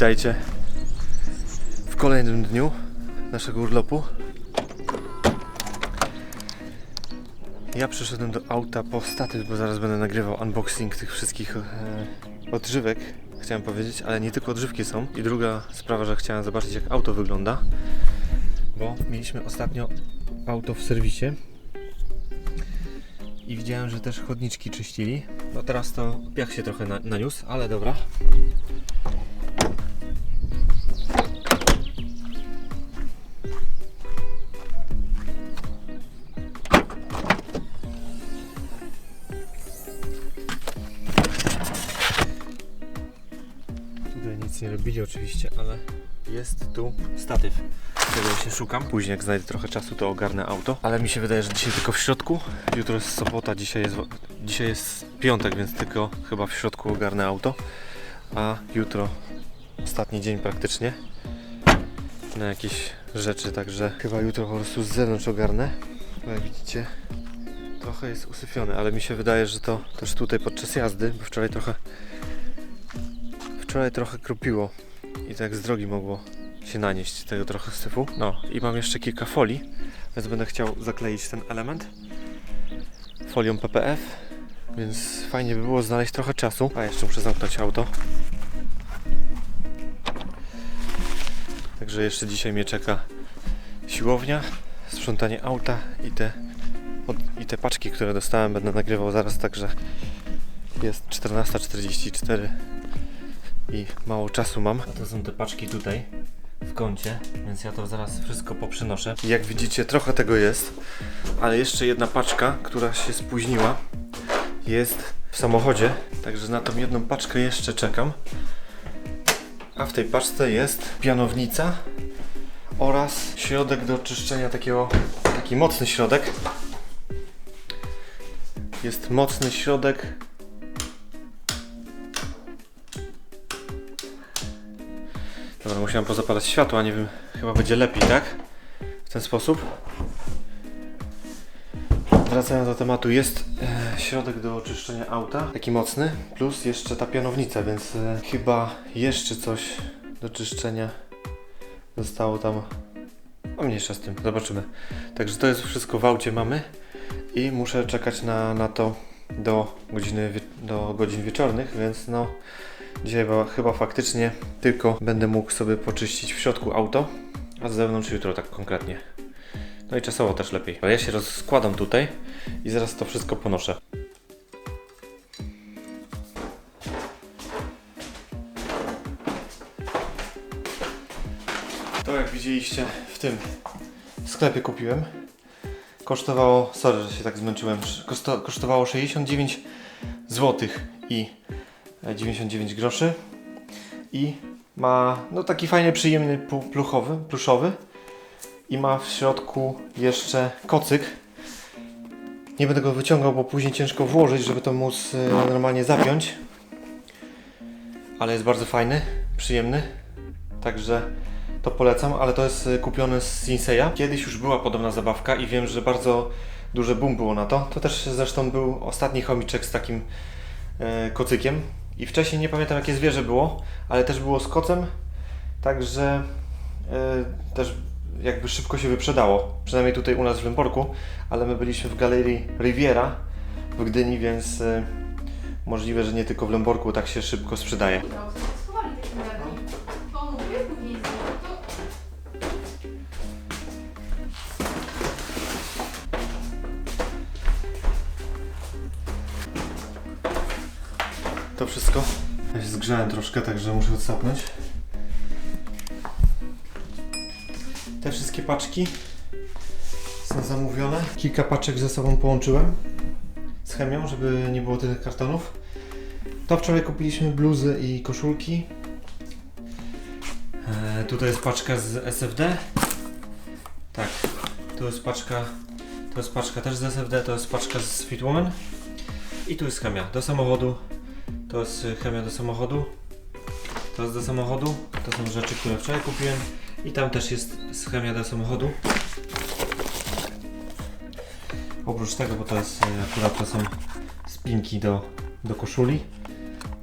Witajcie w kolejnym dniu naszego urlopu. Ja przyszedłem do auta po statyw, bo zaraz będę nagrywał unboxing tych wszystkich e, odżywek, chciałem powiedzieć, ale nie tylko odżywki są. I druga sprawa, że chciałem zobaczyć jak auto wygląda, bo mieliśmy ostatnio auto w serwisie i widziałem, że też chodniczki czyścili. No teraz to piach się trochę na, naniósł, ale dobra. Nie oczywiście, ale jest tu statyw, którego właśnie szukam. Później jak znajdę trochę czasu, to ogarnę auto. Ale mi się wydaje, że dzisiaj tylko w środku. Jutro jest sobota, dzisiaj jest, dzisiaj jest piątek, więc tylko chyba w środku ogarnę auto. A jutro ostatni dzień praktycznie na jakieś rzeczy, także chyba jutro po prostu z zewnątrz ogarnę. Bo jak widzicie, trochę jest usyfione, ale mi się wydaje, że to też tutaj podczas jazdy, bo wczoraj trochę wczoraj trochę kropiło i tak z drogi mogło się nanieść tego trochę syfu. No i mam jeszcze kilka folii, więc będę chciał zakleić ten element folią PPF, więc fajnie by było znaleźć trochę czasu. A jeszcze muszę zamknąć auto. Także jeszcze dzisiaj mnie czeka siłownia, sprzątanie auta i te, i te paczki, które dostałem będę nagrywał zaraz, także jest 14.44 i mało czasu mam. A to są te paczki tutaj w kącie, więc ja to zaraz wszystko poprzenoszę. Jak widzicie, trochę tego jest, ale jeszcze jedna paczka, która się spóźniła, jest w samochodzie, także na tą jedną paczkę jeszcze czekam. A w tej paczce jest pianownica oraz środek do czyszczenia takiego, taki mocny środek. Jest mocny środek musiałem pozapalać światła, nie wiem, chyba będzie lepiej, tak? W ten sposób. Wracając do tematu, jest e, środek do oczyszczenia auta, taki mocny, plus jeszcze ta pianownica, więc e, chyba jeszcze coś do czyszczenia zostało tam. No mniejsza z tym, zobaczymy. Także to jest wszystko w aucie mamy i muszę czekać na, na to do, godziny, do godzin wieczornych, więc no Dzisiaj chyba, faktycznie tylko będę mógł sobie poczyścić w środku auto, a z zewnątrz jutro tak konkretnie. No i czasowo też lepiej. Ja się rozkładam tutaj i zaraz to wszystko ponoszę. To jak widzieliście w tym sklepie kupiłem. Kosztowało, sorry, że się tak zmęczyłem, koszto, kosztowało 69 zł i 99 groszy i ma no taki fajny, przyjemny pluchowy, pluszowy i ma w środku jeszcze kocyk. Nie będę go wyciągał, bo później ciężko włożyć, żeby to móc e, normalnie zapiąć. Ale jest bardzo fajny, przyjemny. Także to polecam, ale to jest e, kupione z Sinseya. Kiedyś już była podobna zabawka i wiem, że bardzo duże boom było na to. To też zresztą był ostatni chomiczek z takim e, kocykiem. I wcześniej nie pamiętam jakie zwierzę było, ale też było z kocem, także e, też jakby szybko się wyprzedało. Przynajmniej tutaj u nas w Lęporku, ale my byliśmy w galerii Riviera w Gdyni, więc e, możliwe, że nie tylko w Lęporku tak się szybko sprzedaje. To wszystko. Ja się zgrzałem troszkę, także muszę odsapnąć. Te wszystkie paczki są zamówione. Kilka paczek ze sobą połączyłem z chemią, żeby nie było tyle kartonów. To wczoraj kupiliśmy bluzy i koszulki. E, tutaj jest paczka z SFD. Tak, tu jest paczka, to jest paczka też z SFD, to jest paczka z Fitwoman. I tu jest chemia do samochodu. To jest y, chemia do samochodu. To jest do samochodu. To są rzeczy, które wczoraj kupiłem. I tam też jest chemia do samochodu. Oprócz tego, bo to jest y, akurat to są spinki do, do koszuli.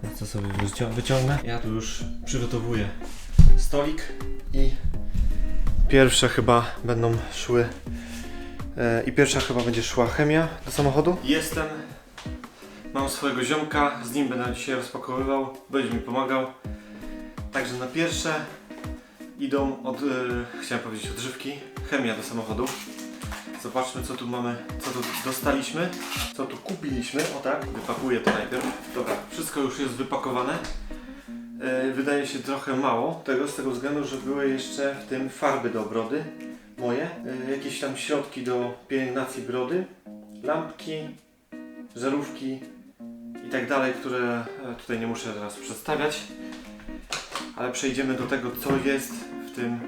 Więc to sobie wycią- wyciągnę. Ja tu już przygotowuję stolik i pierwsze chyba będą szły e, i pierwsza chyba będzie szła chemia do samochodu. Jestem, mam swojego ziomka, z nim będę dzisiaj rozpakowywał, będzie mi pomagał. Także na pierwsze idą od, e, chciałem powiedzieć odżywki, chemia do samochodu. Zobaczmy co tu mamy, co tu dostaliśmy, co tu kupiliśmy. O tak, wypakuję to najpierw. Dobra, wszystko już jest wypakowane. E, Wydaje się trochę mało tego, z tego względu, że były jeszcze w tym farby do brody moje, e, jakieś tam środki do pielęgnacji brody, lampki, żarówki i tak dalej, które e, tutaj nie muszę teraz przedstawiać. Ale przejdziemy do tego, co jest w tym,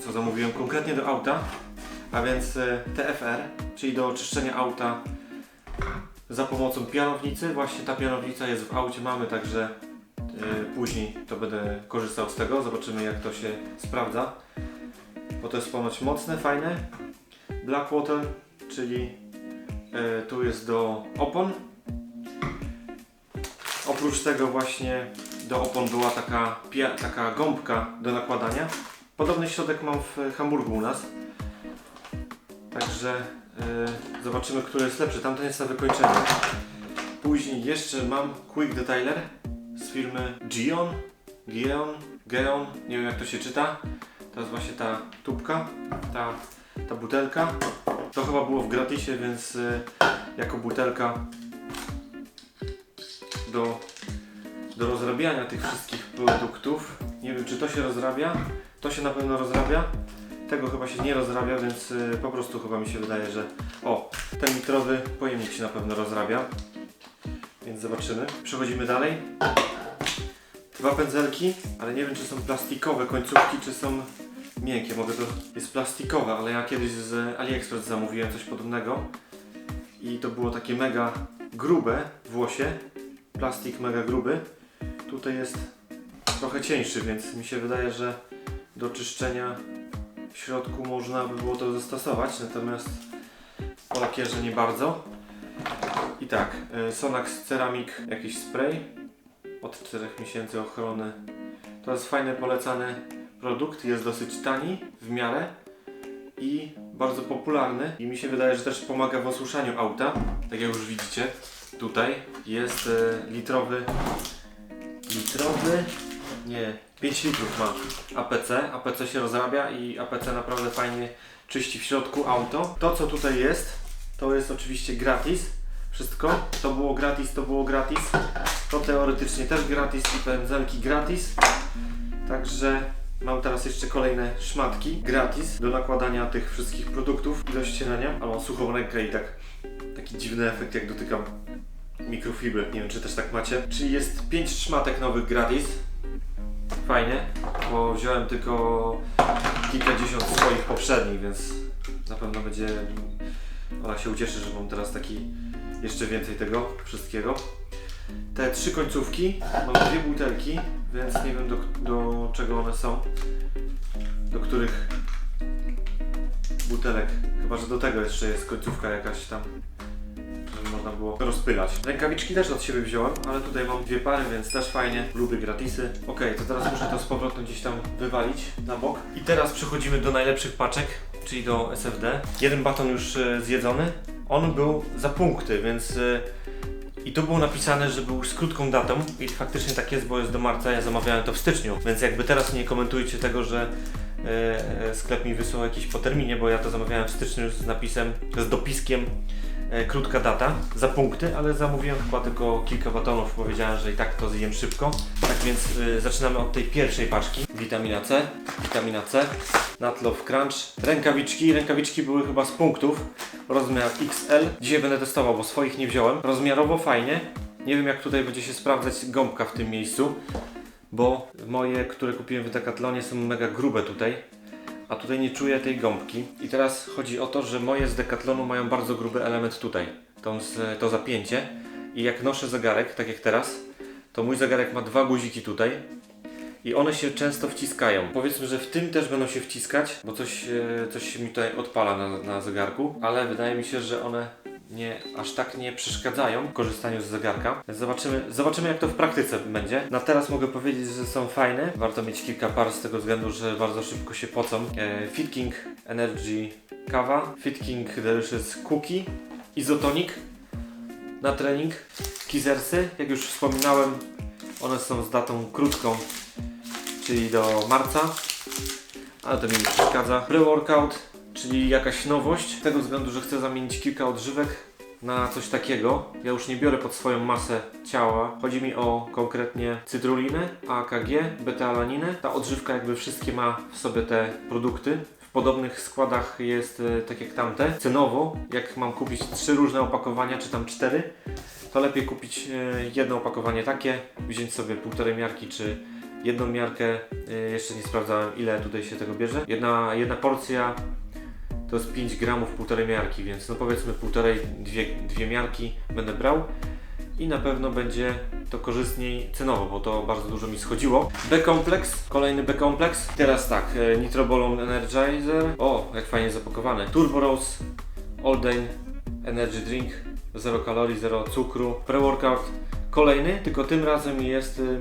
co zamówiłem konkretnie do auta, a więc e, TFR, czyli do oczyszczenia auta za pomocą pianownicy. Właśnie ta pianownica jest w aucie, mamy także e, później to będę korzystał z tego, zobaczymy jak to się sprawdza. Bo to jest ponoć mocne, fajne. Blackwater, czyli tu jest do opon. Oprócz tego właśnie do opon była taka, taka gąbka do nakładania. Podobny środek mam w Hamburgu u nas. Także e, zobaczymy, który jest lepszy. Tamten jest na wykończeniu. Później jeszcze mam Quick Detailer z firmy Gion, Gion, Geon, nie wiem jak to się czyta. To jest właśnie ta tubka, ta, ta butelka. To chyba było w gratisie, więc e, jako butelka do, do rozrabiania tych wszystkich produktów. Nie wiem czy to się rozrabia. To się na pewno rozrabia. Tego chyba się nie rozrabia, więc y, po prostu chyba mi się wydaje, że o, ten litrowy pojemnik się na pewno rozrabia. Więc zobaczymy. Przechodzimy dalej. Dwa pędzelki, ale nie wiem czy są plastikowe końcówki, czy są miękkie. Mogę to... jest plastikowe, ale ja kiedyś z AliExpress zamówiłem coś podobnego. I to było takie mega grube włosie. Plastik mega gruby. Tutaj jest trochę cieńszy, więc mi się wydaje, że do czyszczenia w środku można by było to zastosować, natomiast po lakierze nie bardzo. I tak, y, Sonax Ceramic jakiś spray od 4 miesięcy ochrony. To jest fajny, polecany produkt, jest dosyć tani w miarę i bardzo popularny i mi się wydaje, że też pomaga w osuszaniu auta. Tak jak już widzicie, tutaj jest y, litrowy litrowy nie, 5 litrów ma APC. APC się rozrabia i APC naprawdę fajnie czyści w środku auto. To co tutaj jest, to jest oczywiście gratis. Wszystko. To było gratis, to było gratis. To teoretycznie też gratis i pędzelki gratis. Także mam teraz jeszcze kolejne szmatki gratis do nakładania tych wszystkich produktów i do ścierania. Ale mam suchą rękę i tak taki dziwny efekt jak dotykam mikrofibry. Nie wiem czy też tak macie. Czyli jest 5 szmatek nowych gratis fajnie, bo wziąłem tylko kilkadziesiąt swoich poprzednich, więc na pewno będzie. Ona się ucieszy, że mam teraz taki jeszcze więcej tego wszystkiego. Te trzy końcówki, mam dwie butelki, więc nie wiem do, do czego one są. Do których butelek. Chyba, że do tego jeszcze jest końcówka jakaś tam było rozpylać. Rękawiczki też od siebie wziąłem, ale tutaj mam dwie pary, więc też fajnie. Lubię gratisy. Ok, to teraz muszę to z powrotem gdzieś tam wywalić na bok. I teraz przechodzimy do najlepszych paczek, czyli do SFD. Jeden baton już e, zjedzony. On był za punkty, więc... E, i tu było napisane, że był z krótką datą i faktycznie tak jest, bo jest do marca, ja zamawiałem to w styczniu, więc jakby teraz nie komentujcie tego, że e, sklep mi wysłał jakiś po terminie, bo ja to zamawiałem w styczniu z napisem, z dopiskiem krótka data za punkty, ale zamówiłem chyba tylko kilka batonów, powiedziałem, że i tak to zjem szybko. Tak więc e, zaczynamy od tej pierwszej paczki. Witamina C, witamina C, Natlow Crunch, rękawiczki. Rękawiczki były chyba z punktów, rozmiar XL. Dzisiaj będę testował, bo swoich nie wziąłem. Rozmiarowo fajnie. Nie wiem jak tutaj będzie się sprawdzać gąbka w tym miejscu, bo moje, które kupiłem w Decathlonie są mega grube tutaj a tutaj nie czuję tej gąbki. I teraz chodzi o to, że moje z Decathlonu mają bardzo gruby element tutaj, tą, to zapięcie. I jak noszę zegarek, tak jak teraz, to mój zegarek ma dwa guziki tutaj i one się często wciskają. Powiedzmy, że w tym też będą się wciskać, bo coś, e, coś mi tutaj odpala na, na zegarku, ale wydaje mi się, że one nie, aż tak nie przeszkadzają w korzystaniu z zegarka. Zobaczymy, zobaczymy jak to w praktyce będzie. Na teraz mogę powiedzieć, że są fajne. Warto mieć kilka par z tego względu, że bardzo szybko się pocą. E, Fit King Energy Kawa, Fit King Delicious Cookie, Izotonic na trening, Kizersy, jak już wspominałem, one są z datą krótką, czyli do marca, ale to mi nie przeszkadza. Pre-workout, czyli jakaś nowość, z tego względu, że chcę zamienić kilka odżywek na coś takiego. Ja już nie biorę pod swoją masę ciała. Chodzi mi o konkretnie cytrulinę, AKG, beta-alaninę. Ta odżywka jakby wszystkie ma w sobie te produkty. W podobnych składach jest e, tak jak tamte. Cenowo, jak mam kupić trzy różne opakowania, czy tam cztery, to lepiej kupić e, jedno opakowanie takie, wziąć sobie półtorej miarki, czy jedną miarkę. E, Jeszcze nie sprawdzałem ile tutaj się tego bierze. Jedna, jedna porcja to jest 5 gramów półtorej miarki, więc no powiedzmy półtorej, dwie, dwie miarki będę brał i na pewno będzie to korzystniej cenowo, bo to bardzo dużo mi schodziło. B-kompleks, kolejny B-kompleks. Teraz tak, e, Nitrobolon Energizer. O, jak fajnie zapakowane. Turbo Rose, Energy Drink, 0 kalorii, 0 cukru. Pre-workout kolejny, tylko tym razem jest y,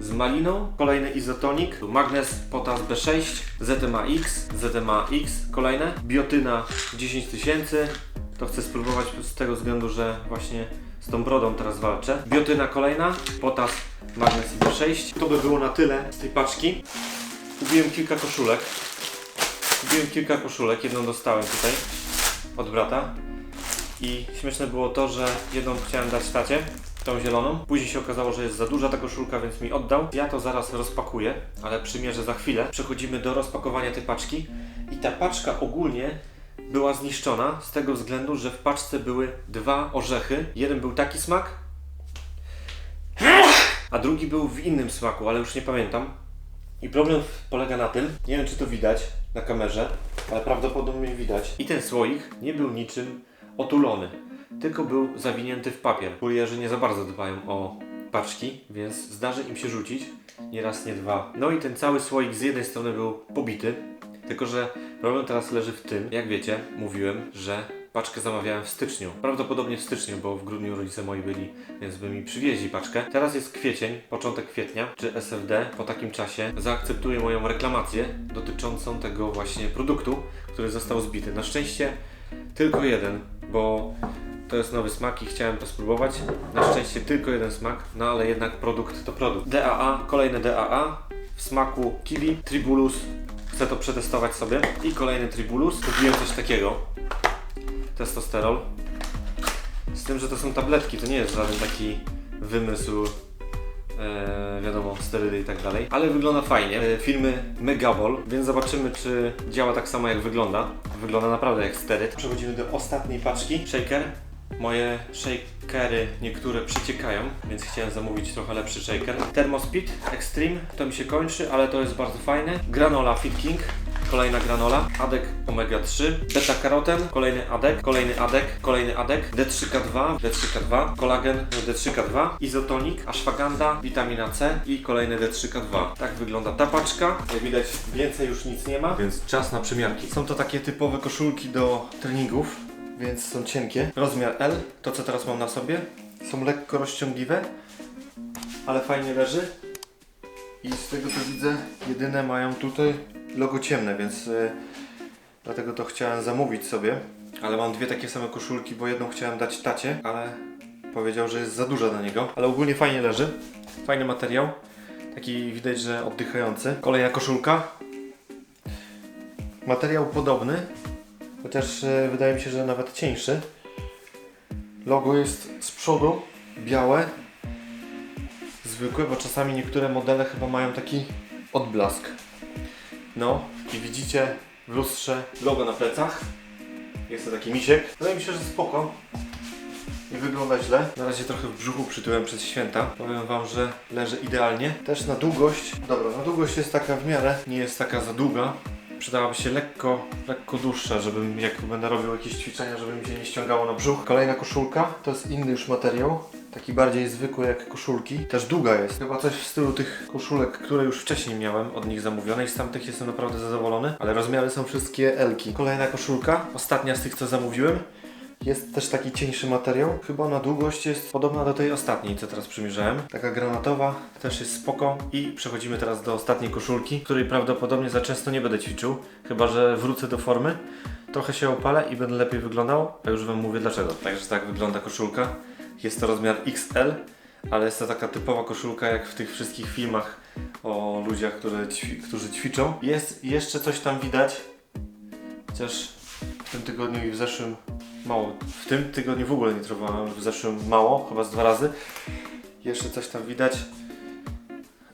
z maliną, kolejny izotonik, tu magnez, potas B6, ZMA X, ZMA X, kolejne, biotyna 10 tysięcy, to chcę spróbować z tego względu, że właśnie z tą brodą teraz walczę. Biotyna kolejna, potas, magnez i B6. To by było na tyle z tej paczki. Kupiłem kilka koszulek. Kupiłem kilka koszulek, jedną dostałem tutaj od brata. I śmieszne było to, że jedną chciałem dać tacie, tą zieloną. Później się okazało, że jest za duża ta koszulka, więc mi oddał. Ja to zaraz rozpakuję, ale przymierzę za chwilę. Przechodzimy do rozpakowania tej paczki. I ta paczka ogólnie była zniszczona z tego względu, że w paczce były dwa orzechy. Jeden był taki smak, a drugi był w innym smaku, ale już nie pamiętam. I problem polega na tym, nie wiem czy to widać na kamerze, ale prawdopodobnie widać. I ten słoik nie był niczym otulony, tylko był zawinięty w papier. Kurierzy nie za bardzo dbają o paczki, więc zdarzy im się rzucić. Nie raz, nie dwa. No i ten cały słoik z jednej strony był pobity, tylko że problem teraz leży w tym, jak wiecie, mówiłem, że paczkę zamawiałem w styczniu. Prawdopodobnie w styczniu, bo w grudniu rodzice moi byli, więc by mi przywieźli paczkę. Teraz jest kwiecień, początek kwietnia. Czy SFD po takim czasie zaakceptuje moją reklamację dotyczącą tego właśnie produktu, który został zbity? Na szczęście tylko jeden, bo to jest nowy smak i chciałem to spróbować. Na szczęście tylko jeden smak, no ale jednak produkt to produkt. DAA, kolejne DAA w smaku kiwi, tribulus. Chcę to przetestować sobie. I kolejny tribulus. Kupiłem coś takiego. Testosterol. Z tym, że to są tabletki, to nie jest żaden taki wymysł, e, wiadomo, sterydy i tak dalej. Ale wygląda fajnie. E, filmy Megabol, więc zobaczymy, czy działa tak samo jak wygląda. Wygląda naprawdę jak steryd. Przechodzimy do ostatniej paczki. Shaker. Moje shakery niektóre przeciekają, więc chciałem zamówić trochę lepszy shaker. Thermospeed Extreme, to mi się kończy, ale to jest bardzo fajne. Granola Fit King, kolejna granola. Adek Omega 3, beta karoten, kolejny adek, kolejny adek, kolejny adek, D3K2, D3K2, kolagen D3K2, izotonik, ashwagandha, witamina C i kolejny D3K2. Tak wygląda ta paczka. Jak widać więcej już nic nie ma, więc czas na przymiarki. Są to takie typowe koszulki do treningów więc są cienkie. Rozmiar L, to co teraz mam na sobie, są lekko rozciągliwe, ale fajnie leży. I z tego co widzę, jedyne mają tutaj logo ciemne, więc y, dlatego to chciałem zamówić sobie. Ale mam dwie takie same koszulki, bo jedną chciałem dać tacie, ale powiedział, że jest za duża dla niego. Ale ogólnie fajnie leży, fajny materiał, taki widać, że oddychający. Kolejna koszulka. Materiał podobny, Chociaż e, wydaje mi się, że nawet cieńszy. Logo jest z przodu białe, zwykłe, bo czasami niektóre modele chyba mają taki odblask. No i widzicie w lustrze logo na plecach. Jest to taki misiek. Wydaje mi się, że spoko. Nie wygląda źle. Na razie trochę w brzuchu przytyłem przez święta. Powiem wam, że leży idealnie. Też na długość. Dobra, na długość jest taka w miarę. Nie jest taka za długa przydałaby się lekko, lekko dłuższa, żebym jak będę robił jakieś ćwiczenia, żeby mi się nie ściągało na brzuch. Kolejna koszulka, to jest inny już materiał. Taki bardziej zwykły jak koszulki. Też długa jest. Chyba coś w stylu tych koszulek, które już wcześniej miałem od nich zamówione i z tamtych jestem naprawdę zadowolony. Ale rozmiary są wszystkie Elki. Kolejna koszulka, ostatnia z tych co zamówiłem. Jest też taki cieńszy materiał. Chyba na długość jest podobna do tej ostatniej, co teraz przymierzałem. Taka granatowa, też jest spoko. I przechodzimy teraz do ostatniej koszulki, której prawdopodobnie za często nie będę ćwiczył, chyba że wrócę do formy. Trochę się opalę i będę lepiej wyglądał, a już Wam mówię dlaczego. Także tak wygląda koszulka. Jest to rozmiar XL, ale jest to taka typowa koszulka jak w tych wszystkich filmach o ludziach, które ćwi którzy ćwiczą. Jest jeszcze coś tam widać, chociaż w tym tygodniu i w zeszłym mało. W tym tygodniu w ogóle nie trenowałem, w zeszłym mało, chyba z dwa razy. Jeszcze coś tam widać,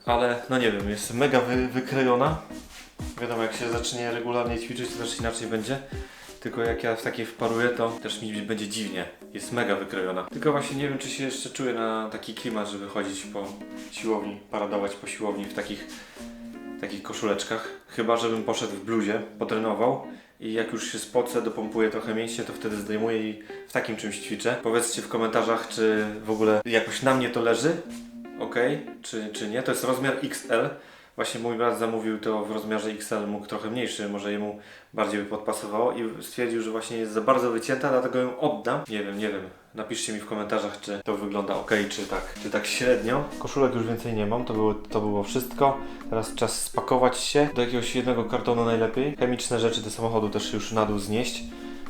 ale no nie wiem, jest mega wy wykrojona. Wiadomo, jak się zacznie regularnie ćwiczyć, to też inaczej będzie. Tylko jak ja w takiej wparuję, to też mi będzie dziwnie. Jest mega wykrojona. Tylko właśnie nie wiem, czy się jeszcze czuję na taki klimat, żeby chodzić po siłowni, paradować po siłowni w takich, takich koszuleczkach. Chyba, żebym poszedł w bluzie, potrenował i jak już się spocę, dopompuję trochę mięśnie, to wtedy zdejmuję i w takim czymś ćwiczę. Powiedzcie w komentarzach, czy w ogóle jakoś na mnie to leży, ok, czy, czy nie. To jest rozmiar XL. Właśnie mój brat zamówił to w rozmiarze XL, mógł trochę mniejszy, może jemu bardziej by podpasowało i stwierdził, że właśnie jest za bardzo wycięta, dlatego ją oddam. Nie wiem, nie wiem. Napiszcie mi w komentarzach, czy to wygląda ok, czy tak, czy tak średnio. Koszulek już więcej nie mam, to było, to było wszystko. Teraz czas spakować się do jakiegoś jednego kartonu najlepiej. Chemiczne rzeczy do samochodu też już na dół znieść,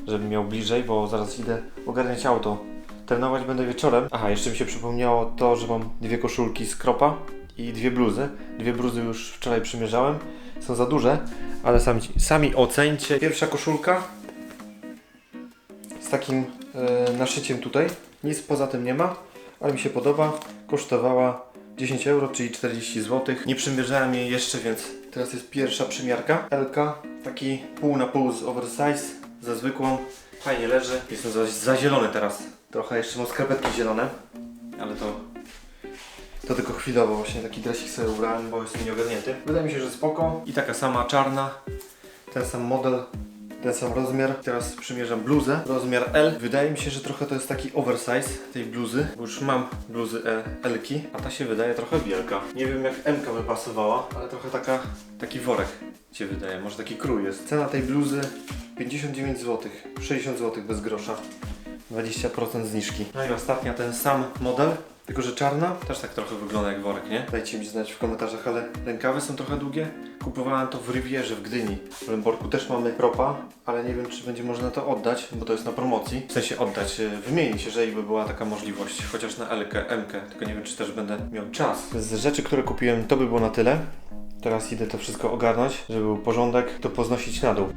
żebym miał bliżej, bo zaraz idę ogarniać auto. Trenować będę wieczorem. Aha, jeszcze mi się przypomniało to, że mam dwie koszulki z kropa i dwie bluzy. Dwie bluzy już wczoraj przymierzałem. Są za duże, ale sami, sami ocencie. Pierwsza koszulka z takim naszyciem tutaj. Nic poza tym nie ma, ale mi się podoba. Kosztowała 10 euro, czyli 40 zł. Nie przymierzałem jej jeszcze, więc teraz jest pierwsza przymiarka. LK, taki pół na pół z oversize, ze zwykłą. Fajnie leży. Jestem za, za zielony teraz. Trochę jeszcze mam skarpetki zielone, ale to to tylko chwilowo właśnie taki dresik sobie ubrałem, bo jestem nieogarnięty. Wydaje mi się, że spoko. I taka sama czarna, ten sam model, ten sam rozmiar. Teraz przymierzam bluzę, rozmiar L. Wydaje mi się, że trochę to jest taki oversize tej bluzy, bo już mam bluzy E- L-ki, a ta się wydaje trochę wielka. Nie wiem jak M by pasowała, ale trochę taka, taki worek się wydaje, może taki krój jest. Cena tej bluzy 59 zł, 60 zł bez grosza. 20% zniżki. No i ostatnia ten sam model, tylko że czarna. Też tak trochę wygląda jak worek, nie? Dajcie mi znać w komentarzach, ale rękawy są trochę długie. Kupowałem to w Rivierze w Gdyni. W Lęborku też mamy propa, ale nie wiem czy będzie można to oddać, bo to jest na promocji. W sensie oddać, e, wymienić, jeżeli by była taka możliwość. Chociaż na L-kę, M-kę. Tylko nie wiem czy też będę miał czas. Z rzeczy, które kupiłem, to by było na tyle. Teraz idę to wszystko ogarnąć, żeby był porządek, to poznosić na dół.